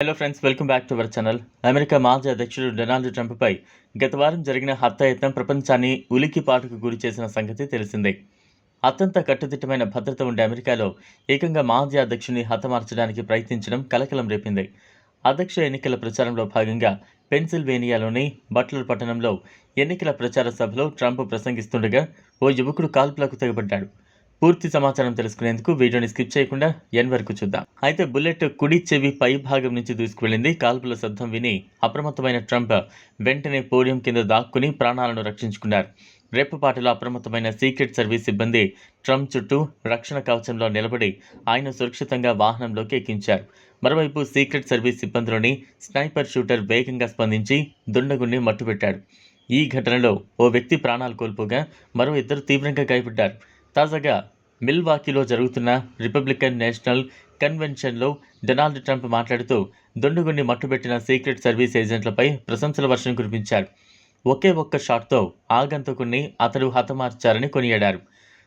Hello friends welcome back to our channel America మాజీ అధ్యక్షుడు Donald ట్రంప్పై గత వారం జరిగిన హత్యాయత్నం ప్రపంచాన్ని ఉలికిపాటుకు గురి చేసిన సంగతి తెలిసిందే. అత్యంత కట్టుదిట్టమైన భద్రత ఉండే అమెరికాలో ఏకంగా మాజీ అధ్యక్షుని హతమార్చడానికి ప్రయత్నించడం కలకలం రేపింది. అధ్యక్ష ఎన్నికల ప్రచారంలో భాగంగా పెన్సిల్వేనియాలోని బట్లర్ పట్టణంలో ఎన్నికల ప్రచార సభలో ట్రంప్ ప్రసంగిస్తుండగా ఓ యువకుడు కాల్పులకు తెగబడ్డాడు. పూర్తి సమాచారం తెలుసుకునేందుకు వీడియోని స్కిప్ చేయకుండా ఎన్ వరకు చూద్దాం. అయితే బుల్లెట్ కుడి చెవి పై భాగం నుంచి దూసుకువెళ్ళింది. కాల్పుల శబ్దం విని అప్రమత్తమైన ట్రంప్ వెంటనే పోడియం కింద దాక్కుని ప్రాణాలను రక్షించుకున్నారు. రెప్పపాటులో అప్రమత్తమైన సీక్రెట్ సర్వీస్ సిబ్బంది ట్రంప్ చుట్టూ రక్షణ కవచంలో నిలబడి ఆయన సురక్షితంగా వాహనంలోకి ఎక్కించారు. మరోవైపు సీక్రెట్ సర్వీస్ సిబ్బందిలోని స్నైపర్ షూటర్ వేగంగా స్పందించి దుండగుణ్ణి మట్టుపెట్టాడు ఈ ఘటనలో ఓ వ్యక్తి ప్రాణాలు కోల్పోగా మరో ఇద్దరు తీవ్రంగా గాయపడ్డారు. తాజాగా మిల్వాకీలో జరుగుతున్న రిపబ్లికన్ నేషనల్ కన్వెన్షన్లో డొనాల్డ్ ట్రంప్ మాట్లాడుతూ దుండుగుణ్ణి మట్టుబెట్టిన సీక్రెట్ సర్వీస్ ఏజెంట్లపై ప్రశంసల వర్షం కురిపించారు ఒకే ఒక్క షాట్తో ఆగంతకుణ్ణి అతడు హతమార్చారని కొనియాడారు.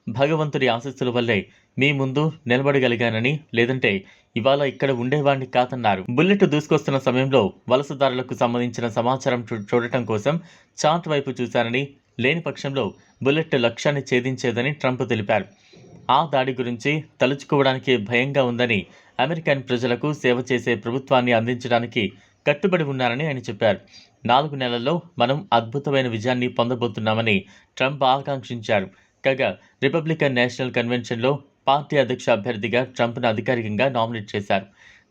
భగవంతుడి ఆశస్సుల వల్లే మీ ముందు నిలబడగలిగానని లేదంటే ఇవాళ ఇక్కడ ఉండేవాడిని కాదన్నారు. బుల్లెట్ దూసుకొస్తున్న సమయంలో వలసదారులకు సంబంధించిన సమాచారం చూ- చూడటం కోసం చాట్ వైపు చూశారని లేని పక్షంలో బుల్లెట్ లక్ష్యాన్ని ఛేదించేదని ట్రంప్ తెలిపారు. ఆ దాడి గురించి తలుచుకోవడానికి భయంగా ఉందని అమెరికన్ ప్రజలకు సేవ చేసే ప్రభుత్వాన్ని అందించడానికి కట్టుబడి ఉన్నారని ఆయన చెప్పారు. నాలుగు నెలల్లో మనం అద్భుతమైన విజయాన్ని పొందబోతున్నామని ట్రంప్ ఆకాంక్షించారు. కాగా రిపబ్లికన్ నేషనల్ కన్వెన్షన్లో పార్టీ అధ్యక్ష అభ్యర్థిగా ట్రంప్ను అధికారికంగా నామినేట్ చేశారు.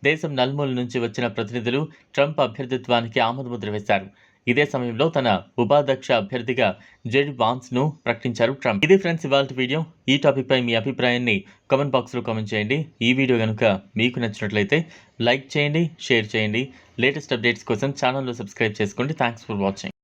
దేశం నలుమూల నుంచి వచ్చిన ప్రతినిధులు ట్రంప్ అభ్యర్థిత్వానికి ఆమోదముద్ర వేశారు. ఇదే సమయంలో తన ఉపాధ్యక్ష అభ్యర్థిగా జెడ్ వాన్స్ను ప్రకటించారు ట్రంప్. ఇది ఫ్రెండ్స్ ఇవాళ వీడియో. ఈ టాపిక్పై మీ అభిప్రాయాన్ని కామెంట్ బాక్స్లో కామెంట్ చేయండి. ఈ వీడియో కనుక మీకు నచ్చినట్లయితే లైక్ చేయండి షేర్ చేయండి. లేటెస్ట్ అప్డేట్స్ కోసం ఛానల్లో సబ్స్క్రైబ్ చేసుకోండి. Thanks for watching.